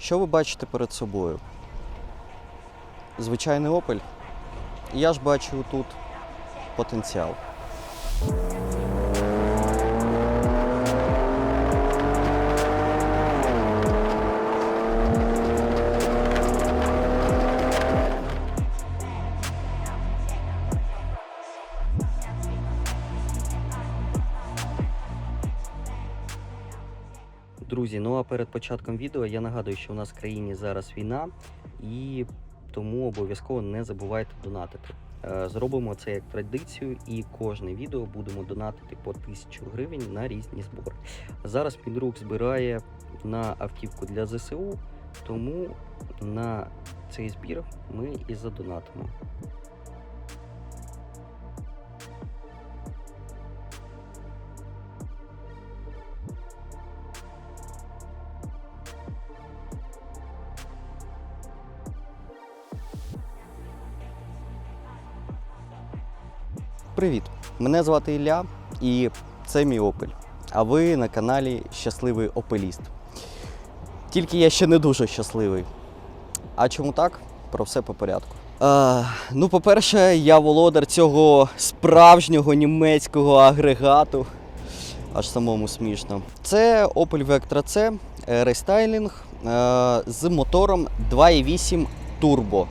Що ви бачите перед собою? Звичайний Opel. Я ж бачу тут потенціал. Друзі, ну а перед початком відео я нагадую, що у нас в країні зараз війна, і тому обов'язково не забувайте донатити. Е, Зробимо це як традицію, і кожне відео будемо донатити по 1000 гривень на різні збори. Зараз мій друг збирає на автівку для ЗСУ, тому на цей збір ми і задонатимо. Привіт! Мене звати Ілля і це мій Opel. А ви на каналі Щасливий Опеліст. Тільки я ще не дуже щасливий. А чому так? Про все по порядку. А, ну, по-перше, я володар цього справжнього німецького агрегату. Аж самому смішно. Це Opel Vectra C е, рестайлінг е, з мотором 2.8 Turbo.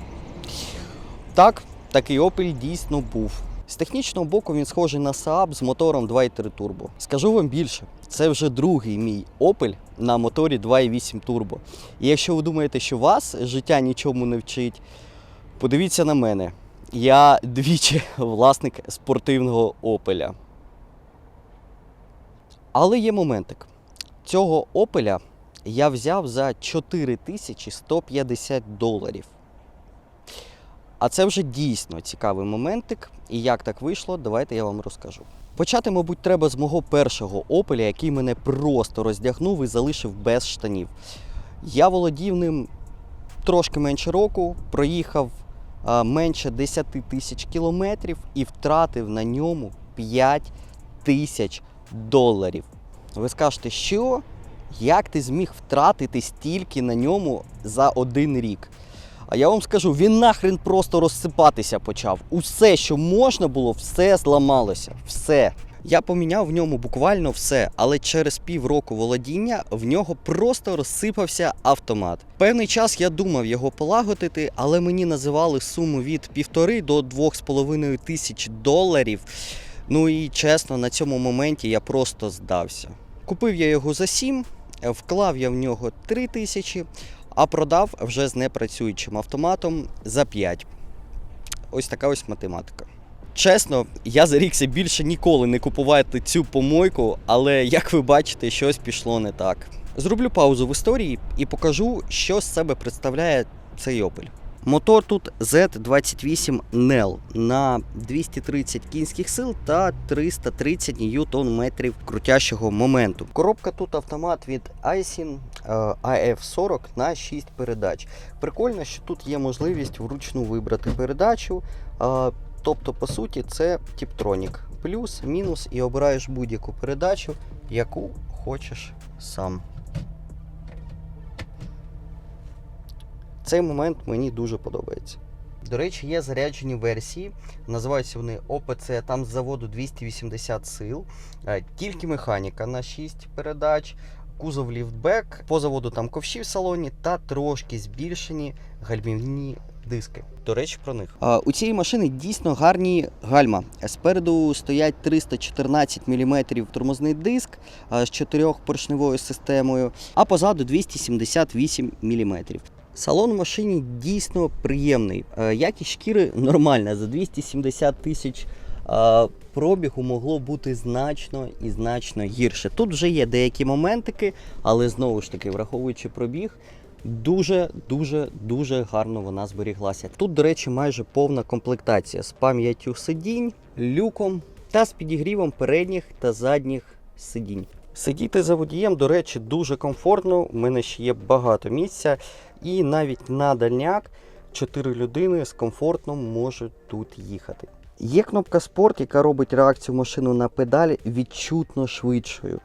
Так, такий Opel дійсно був. З технічного боку він схожий на Saab з мотором 2.3 турбо. Скажу вам більше, це вже другий мій Opel на моторі 2.8 турбо. І якщо ви думаєте, що вас життя нічому не вчить, подивіться на мене. Я двічі власник спортивного Opel. Але є моментик. Цього Opel я взяв за 4150 доларів. А це вже дійсно цікавий моментик. І як так вийшло, давайте я вам розкажу. Почати, мабуть, треба з мого першого опеля, який мене просто роздягнув і залишив без штанів. Я володів ним трошки менше року, проїхав а, менше 10 тисяч кілометрів і втратив на ньому 5 тисяч доларів. Ви скажете, що? Як ти зміг втратити стільки на ньому за один рік? А я вам скажу, він нахрен просто розсипатися почав. Усе, що можна було, все зламалося. Все. Я поміняв в ньому буквально все, але через півроку володіння в нього просто розсипався автомат. Певний час я думав його полагодити, але мені називали суму від півтори до двох з половиною тисяч доларів. Ну і чесно, на цьому моменті я просто здався. Купив я його за 7, вклав я в нього 3 тисячі, а продав вже з непрацюючим автоматом за 5. Ось така ось математика. Чесно, я зарікся більше ніколи не купувати цю помойку, але як ви бачите, щось пішло не так. Зроблю паузу в історії і покажу, що з себе представляє цей Opel. Мотор тут Z28 NEL на 230 кінських сил та 330 ньютон метрів крутящого моменту. Коробка тут автомат від Aisin е, AF40 на 6 передач. Прикольно, що тут є можливість вручну вибрати передачу. е, Тобто, по суті, це Tiptronic. Плюс, мінус і обираєш будь-яку передачу, яку хочеш сам. Цей момент мені дуже подобається. До речі, є заряджені версії. Називаються вони ОПЦ, там з заводу 280 сил. Е, Тільки механіка на 6 передач, кузов ліфтбек, по заводу там ковші в салоні та трошки збільшені гальмівні диски. До речі, про них. У цієї машини дійсно гарні гальма. Спереду стоять 314 мм тормозний диск а, з чотирьохпоршневою системою, а позаду 278 мм. Салон в машині дійсно приємний. Е, Якість шкіри нормальна. За 270 тисяч е, пробігу могло бути значно і значно гірше. Тут вже є деякі моментики, але знову ж таки, враховуючи пробіг, дуже дуже дуже гарно вона зберіглася. Тут, до речі, майже повна комплектація з пам'яттю сидінь, люком та з підігрівом передніх та задніх сидінь. Сидіти за водієм, до речі, дуже комфортно. У мене ще є багато місця. І навіть на дальняк 4 людини з комфортом можуть тут їхати. Є кнопка спорт, яка робить реакцію машину на педалі відчутно швидшою.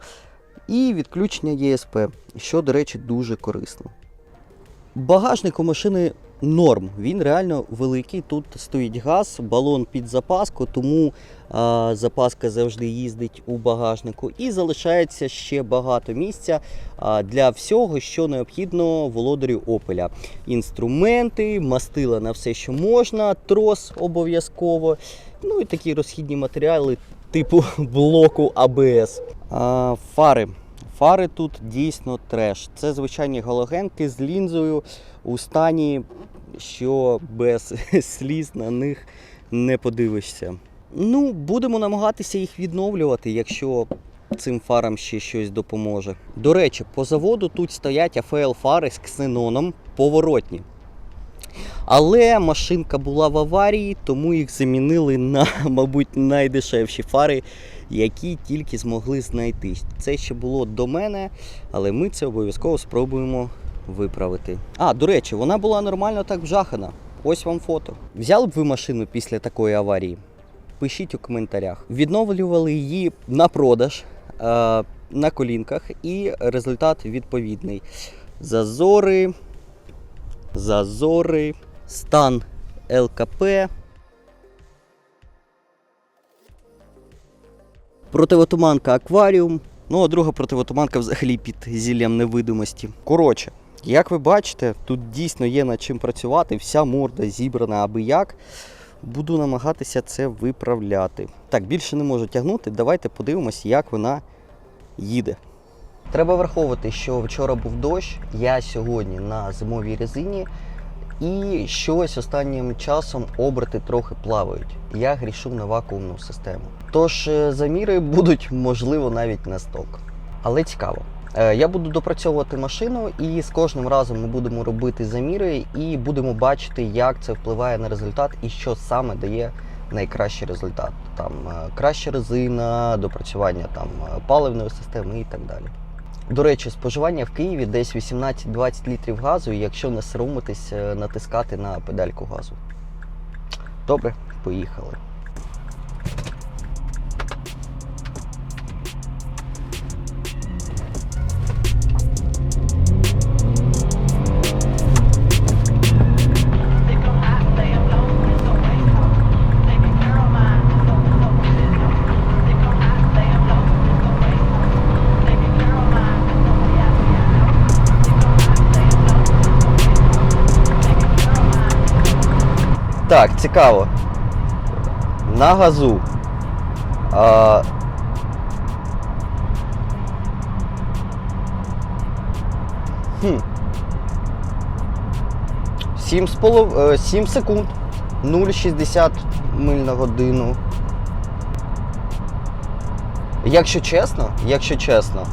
І відключення ЄСП, що, до речі, дуже корисно. Багажник у машини норм. Він реально великий. Тут стоїть газ, балон під запаску, тому а, запаска завжди їздить у багажнику. І залишається ще багато місця а, для всього, що необхідно володарю Опеля. Інструменти, мастила на все, що можна, трос обов'язково. Ну і такі розхідні матеріали типу блоку АБС. А, фари. Фари тут дійсно треш. Це звичайні галогенки з лінзою у стані, що без сліз на них не подивишся. Ну, будемо намагатися їх відновлювати, якщо цим фарам ще щось допоможе. До речі, по заводу тут стоять АФЛ фари з ксеноном поворотні. Але машинка була в аварії, тому їх замінили на, мабуть, найдешевші фари, які тільки змогли знайти. Це ще було до мене, але ми це обов'язково спробуємо виправити. А, до речі, вона була нормально так вжахана. Ось вам фото. Взяли б ви машину після такої аварії? Пишіть у коментарях. Відновлювали її на продаж е, на колінках, і результат відповідний. Зазори, зазори, стан ЛКП. Противотуманка акваріум. Ну, а друга противотуманка взагалі під зіллям невидимості. Коротше, як ви бачите, тут дійсно є над чим працювати, вся морда зібрана аби як. Буду намагатися це виправляти. Так, більше не можу тягнути. Давайте подивимось, як вона їде. Треба враховувати, що вчора був дощ, я сьогодні на зимовій резині, і щось останнім часом оберти трохи плавають. Я грішу на вакуумну систему. Тож е, заміри будуть, можливо, навіть на сток. Але цікаво. Е, Я буду допрацьовувати машину, і з кожним разом ми будемо робити заміри і будемо бачити, як це впливає на результат і що саме дає найкращий результат. Там е, краща резина, допрацювання там е, паливної системи і так далі. До речі, споживання в Києві десь 18-20 літрів газу, якщо не соромитись, натискати на педальку газу. Добре, поїхали. Так, цікаво. На газу. А... Хм. 7, з е, 7 секунд. 0,60 миль на годину. Якщо чесно, якщо чесно,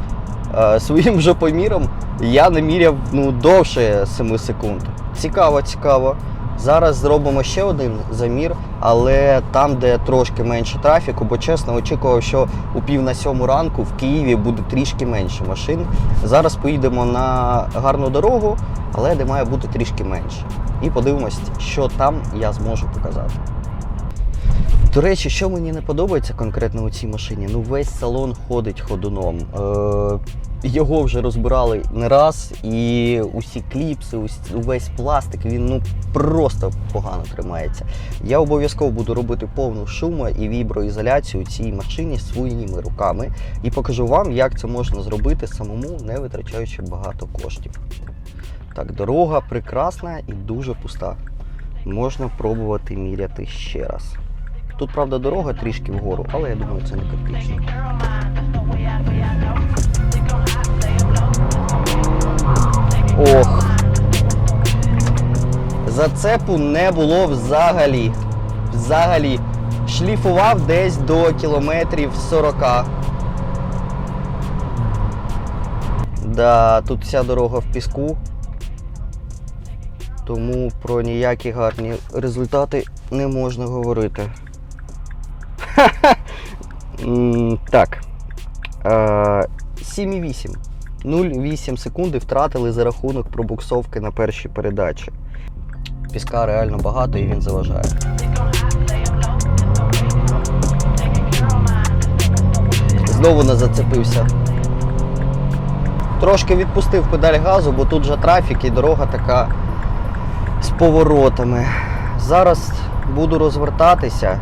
е, своїм же поміром я не міряв ну, довше 7 секунд. Цікаво, цікаво. Зараз зробимо ще один замір, але там, де трошки менше трафіку, бо чесно, очікував, що у пів на сьому ранку в Києві буде трішки менше машин. Зараз поїдемо на гарну дорогу, але де має бути трішки менше. І подивимось, що там я зможу показати. До речі, що мені не подобається конкретно у цій машині, ну весь салон ходить ходуном. Е, його вже розбирали не раз, і усі кліпси, увесь пластик, він ну просто погано тримається. Я обов'язково буду робити повну шуму і віброізоляцію цій машині своїми руками і покажу вам, як це можна зробити самому, не витрачаючи багато коштів. Так, дорога прекрасна і дуже пуста. Можна пробувати міряти ще раз. Тут, правда, дорога трішки вгору, але я думаю, це не критично. Ох. Зацепу не було взагалі. Взагалі. Шліфував десь до кілометрів 40. Да, тут вся дорога в піску. Тому про ніякі гарні результати не можна говорити. Так. Е, 7,8. 0,8 секунди втратили за рахунок пробуксовки на першій передачі. Піска реально багато і він заважає. Знову не зацепився. Трошки відпустив педаль газу, бо тут же трафік і дорога така з поворотами. Зараз буду розвертатися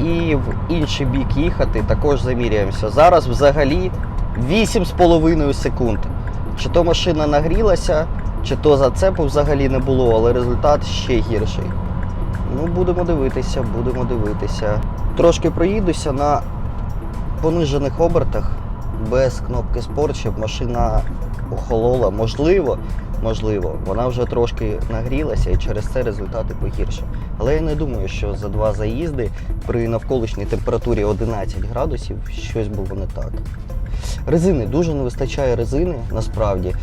і в інший бік їхати, також заміряємося. Зараз взагалі 8,5 секунд. Чи то машина нагрілася, чи то зацепу взагалі не було, але результат ще гірший. Ну, будемо дивитися, будемо дивитися. Трошки проїдуся на понижених обертах без кнопки спорт, щоб машина охолола. Можливо, можливо, вона вже трошки нагрілася і через це результати погірші. Але я не думаю, що за два заїзди при навколишній температурі 11 градусів щось було не так. Резини дуже не вистачає резини насправді.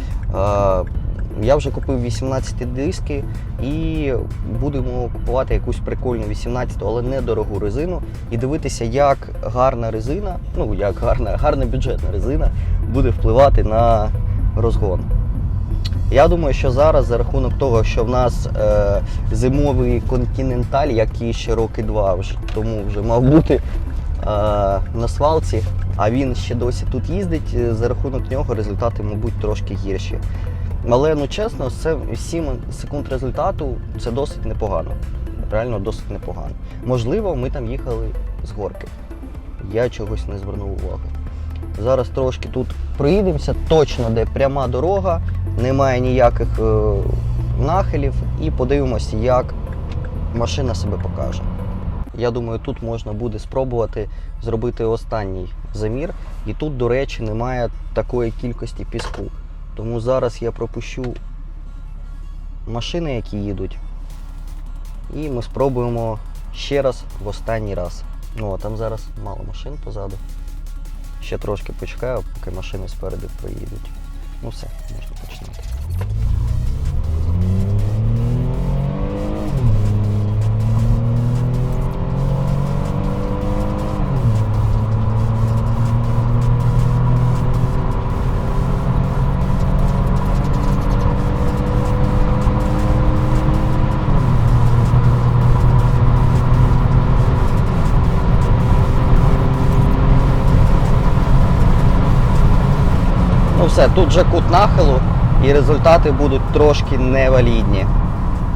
Я вже купив 18 диски і будемо купувати якусь прикольну 18, але недорогу резину і дивитися, як гарна резина, ну як гарна, гарна бюджетна резина буде впливати на розгон. Я думаю, що зараз за рахунок того, що в нас е, зимовий континенталь, який ще роки два тому вже мав бути е, на свалці, а він ще досі тут їздить. е, За рахунок нього результати, мабуть, трошки гірші. Але ну чесно, це 7 секунд результату це досить непогано. Реально досить непогано. Можливо, ми там їхали з горки. Я чогось не звернув уваги. Зараз трошки тут проїдемося, точно де пряма дорога, немає ніяких е, нахилів, і подивимося, як машина себе покаже. Я думаю, тут можна буде спробувати зробити останній замір. І тут, до речі, немає такої кількості піску. Тому зараз я пропущу машини, які їдуть. І ми спробуємо ще раз в останній раз. Ну, а там зараз мало машин позаду. Ще трошки почекаю, поки машини спереду проїдуть. Ну все, можна починати. Тут же кут нахилу і результати будуть трошки невалідні.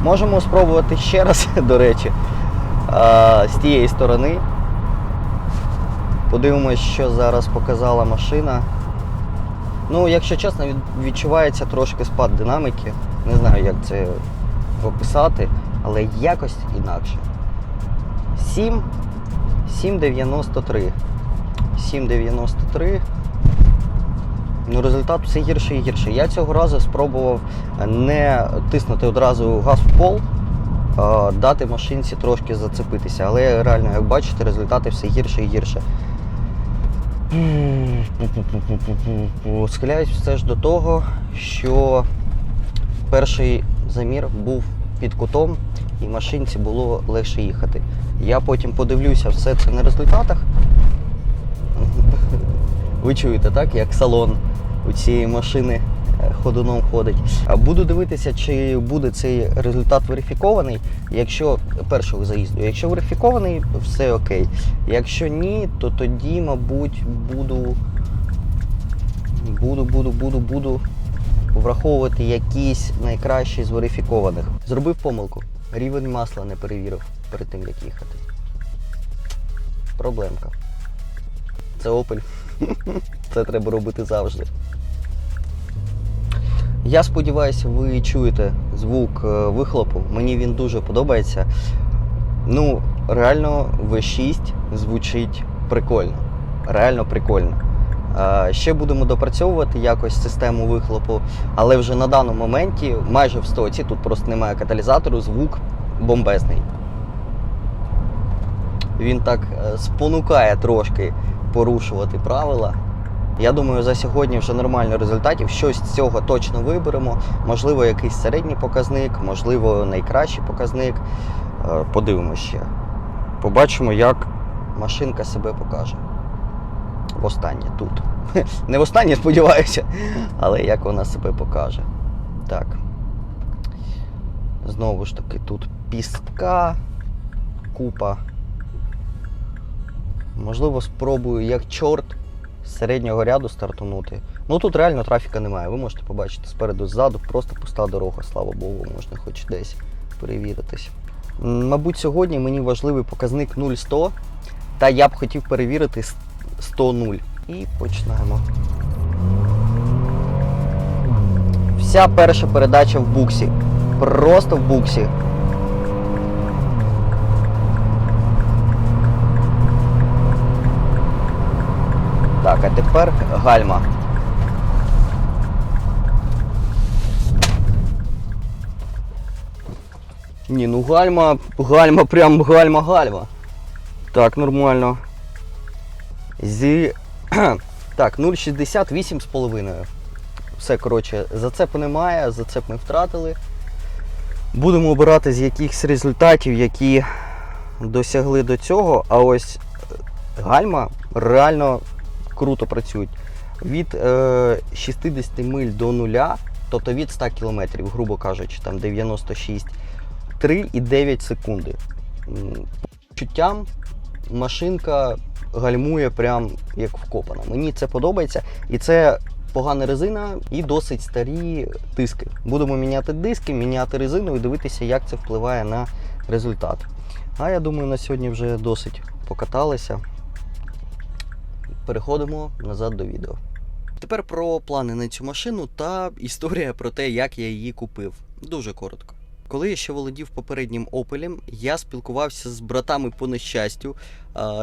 Можемо спробувати ще раз, до речі, з тієї сторони. Подивимось, що зараз показала машина. Ну, якщо чесно, відчувається трошки спад динаміки. Не знаю, як це описати, але якось інакше. 7, 7,93. 7,93. Ну, результат все гірше і гірше. Я цього разу спробував не тиснути одразу газ в пол, дати машинці трошки зацепитися. Але реально, як бачите, результати все гірше і гірше. Схиляюсь все ж до того, що перший замір був під кутом і машинці було легше їхати. Я потім подивлюся все це на результатах. Ви чуєте, так? Як салон у цієї машини е, ходуном ходить. Буду дивитися, чи буде цей результат верифікований. Якщо першого заїзду, якщо верифікований, все окей. Якщо ні, то тоді, мабуть, буду. Буду, буду, буду, буду враховувати якісь найкращі з верифікованих. Зробив помилку. Рівень масла не перевірив перед тим, як їхати. Проблемка. Це Opel. Це треба робити завжди. Я сподіваюся, ви чуєте звук е, вихлопу. Мені він дуже подобається. Ну, реально, V6 звучить прикольно. Реально прикольно. Е, Ще будемо допрацьовувати якось систему вихлопу, але вже на даному моменті, майже в стоці, тут просто немає каталізатору, звук бомбезний. Він так е, спонукає трошки порушувати правила. Я думаю, за сьогодні вже нормально результатів. Щось з цього точно виберемо. Можливо, якийсь середній показник, можливо, найкращий показник. Е, Подивимося ще. Побачимо, як машинка себе покаже. Востаннє тут. Не востаннє, сподіваюся, але як вона себе покаже. Так. Знову ж таки, тут пістка, купа. Можливо, спробую як чорт середнього ряду стартунути. Ну тут реально трафіка немає. Ви можете побачити спереду, ззаду, просто пуста дорога, слава Богу, можна хоч десь перевіритись. Мабуть, сьогодні мені важливий показник 0-100, та я б хотів перевірити 100-0. І починаємо. Вся перша передача в буксі. Просто в буксі. Так, а тепер гальма. Ні, ну гальма, гальма, прям гальма, гальма. Так, нормально. Зі. Так, 0,68 з половиною. Все, коротше, зацепу немає, зацеп ми втратили. Будемо обирати з якихось результатів, які досягли до цього. А ось гальма реально круто працюють. Від е, 60 миль до нуля, тобто від 100 км, грубо кажучи, там 96, 3,9 секунди. Чуттям машинка гальмує прям як вкопана. Мені це подобається. І це погана резина і досить старі диски. Будемо міняти диски, міняти резину і дивитися, як це впливає на результат. А я думаю, на сьогодні вже досить покаталися. Переходимо назад до відео. Тепер про плани на цю машину та історія про те, як я її купив. Дуже коротко. Коли я ще володів попереднім Opel, я спілкувався з братами по нещастю,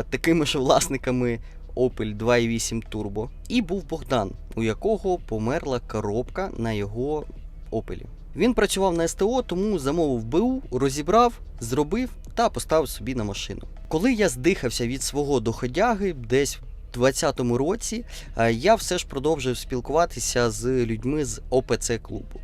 такими ж власниками Opel 2.8 Turbo. І був Богдан, у якого померла коробка на його Opel. Він працював на СТО, тому замовив БУ, розібрав, зробив та поставив собі на машину. Коли я здихався від свого доходяги, десь 2020 році, е, я все ж продовжив спілкуватися з людьми з ОПЦ клубу.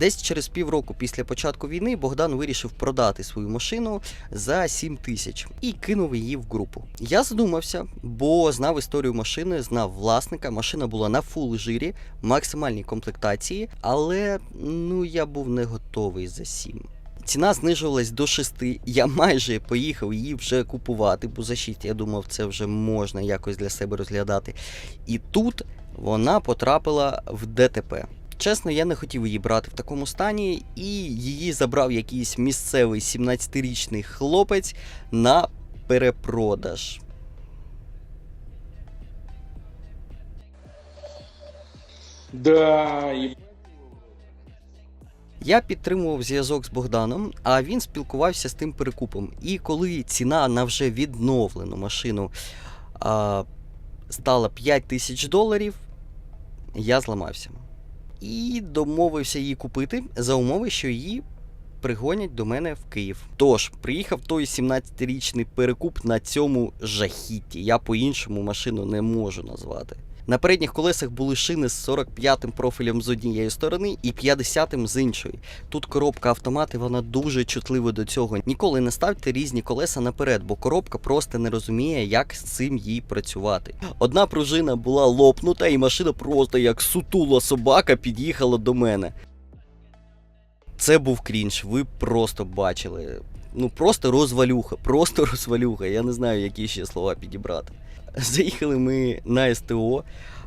Десь через півроку після початку війни Богдан вирішив продати свою машину за 7 тисяч і кинув її в групу. Я задумався, бо знав історію машини, знав власника. Машина була на фул жирі, максимальній комплектації, але ну я був не готовий за 7. Ціна знижувалась до 6. Я майже поїхав її вже купувати, бо за 6 я думав, це вже можна якось для себе розглядати. І тут вона потрапила в ДТП. Чесно, я не хотів її брати в такому стані, і її забрав якийсь місцевий 17-річний хлопець на перепродаж. Да, ебать. Я підтримував зв'язок з Богданом, а він спілкувався з тим перекупом. І коли ціна на вже відновлену машину а, стала 5 тисяч доларів, я зламався. І домовився її купити за умови, що її пригонять до мене в Київ. Тож, приїхав той 17-річний перекуп на цьому жахітті. Я по-іншому машину не можу назвати. На передніх колесах були шини з 45-м профілем з однієї сторони і 50-м з іншої. Тут коробка автомат, вона дуже чутлива до цього. Ніколи не ставте різні колеса наперед, бо коробка просто не розуміє, як з цим їй працювати. Одна пружина була лопнута, і машина просто як сутула собака під'їхала до мене. Це був крінж, ви просто бачили. Ну просто розвалюха, просто розвалюха. Я не знаю, які ще слова підібрати. Заїхали ми на СТО.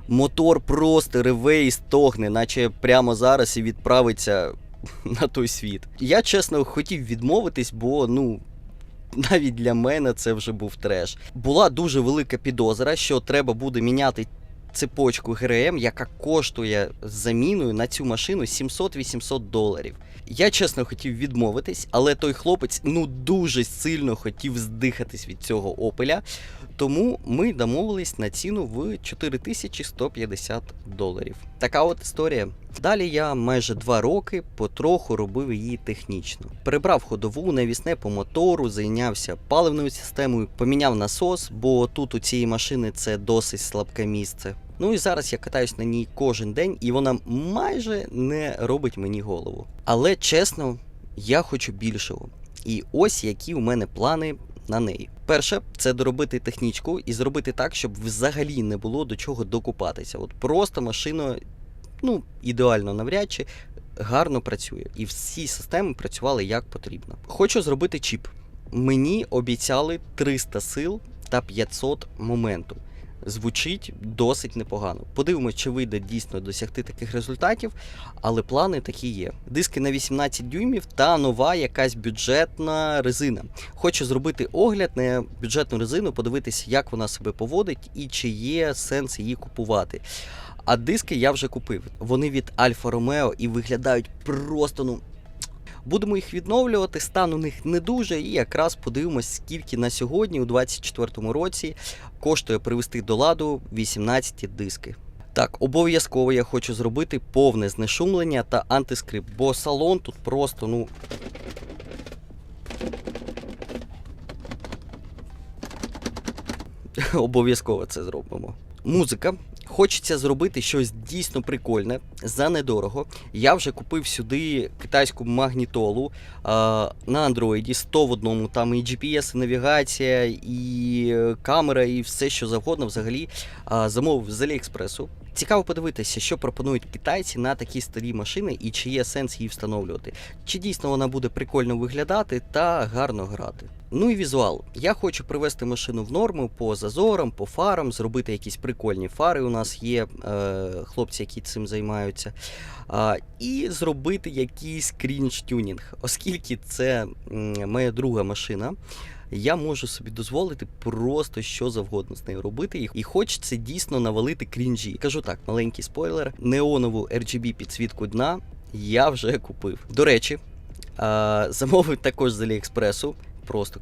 Мотор просто реве і стогне, наче прямо зараз і відправиться на той світ. Я чесно хотів відмовитись, бо ну. Навіть для мене це вже був треш. Була дуже велика підозра, що треба буде міняти цепочку ГРМ, яка коштує заміною на цю машину 700-800 доларів. Я чесно хотів відмовитись, але той хлопець ну дуже сильно хотів здихатись від цього опеля. Тому ми домовились на ціну в 4150 доларів. Така от історія. Далі я майже два роки потроху робив її технічно. Перебрав ходову, навісне по мотору, зайнявся паливною системою, поміняв насос, бо тут у цієї машини це досить слабке місце. Ну і зараз я катаюсь на ній кожен день, і вона майже не робить мені голову. Але чесно, я хочу більшого. І ось які у мене плани на неї. Перше, це доробити технічку і зробити так, щоб взагалі не було до чого докупатися. От просто машина, ну, ідеально навряд чи гарно працює. І всі системи працювали як потрібно. Хочу зробити чіп. Мені обіцяли 300 сил та 500 моменту. Звучить досить непогано. Подивимось, чи вийде дійсно досягти таких результатів, але плани такі є. Диски на 18 дюймів та нова якась бюджетна резина. Хочу зробити огляд на бюджетну резину, подивитися, як вона себе поводить і чи є сенс її купувати. А диски я вже купив. Вони від Альфа Ромео і виглядають просто ну. Будемо їх відновлювати, стан у них не дуже, і якраз подивимось, скільки на сьогодні, у 2024 році, коштує привести до ладу 18 диски. Так, обов'язково я хочу зробити повне знешумлення та антискрип, бо салон тут просто, ну. Обов'язково це зробимо. Музика. Хочеться зробити щось дійсно прикольне за недорого. Я вже купив сюди китайську магнітолу а, на андроїді 100 в одному. Там і GPS, і навігація, і е, камера, і все, що завгодно. Взагалі а, замовив з Аліекспресу. Цікаво подивитися, що пропонують китайці на такі старі машини і чи є сенс її встановлювати. Чи дійсно вона буде прикольно виглядати та гарно грати. Ну і візуал. Я хочу привести машину в норму по зазорам, по фарам, зробити якісь прикольні фари. У нас є е, хлопці, які цим займаються. А, і зробити якийсь крінж-тюнінг, оскільки це моя друга машина. Я можу собі дозволити просто що завгодно з нею робити, і- хочеться дійсно навалити крінжі. Кажу так, маленький спойлер: неонову RGB підсвітку дна я вже купив. До речі, а, замовив також з Аліекспресу. Просто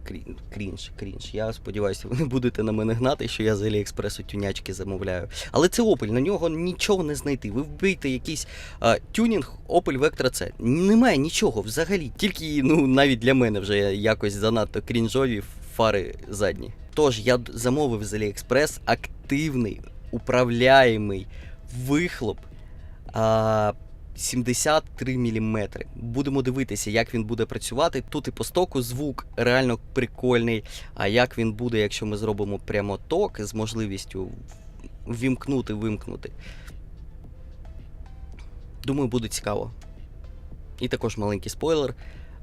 крінж, крінж. Я сподіваюся, ви не будете на мене гнати, що я з Аліекспресу тюнячки замовляю. Але це Opel, на нього нічого не знайти. Ви вбийте якийсь а, тюнінг Opel Vectra C. Немає нічого взагалі. Тільки ну навіть для мене вже якось занадто крінжові фари задні. Тож я замовив з AliExpress активний управляємий вихлоп. А, 73 мм. Будемо дивитися, як він буде працювати. Тут і по стоку звук реально прикольний. А як він буде, якщо ми зробимо прямо ток з можливістю вімкнути, вимкнути. Думаю, буде цікаво. І також маленький спойлер.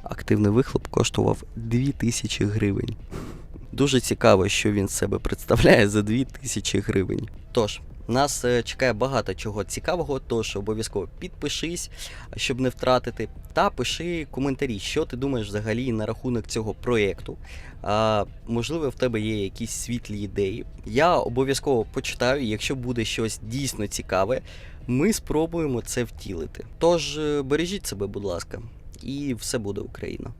Активний вихлоп коштував 2000 гривень. Дуже цікаво, що він себе представляє за 2000 гривень. Тож, нас е, чекає багато чого цікавого, тож обов'язково підпишись, щоб не втратити, та пиши коментарі, що ти думаєш взагалі на рахунок цього проєкту. А, можливо, в тебе є якісь світлі ідеї. Я обов'язково почитаю, якщо буде щось дійсно цікаве, ми спробуємо це втілити. Тож е, бережіть себе, будь ласка, і все буде Україна.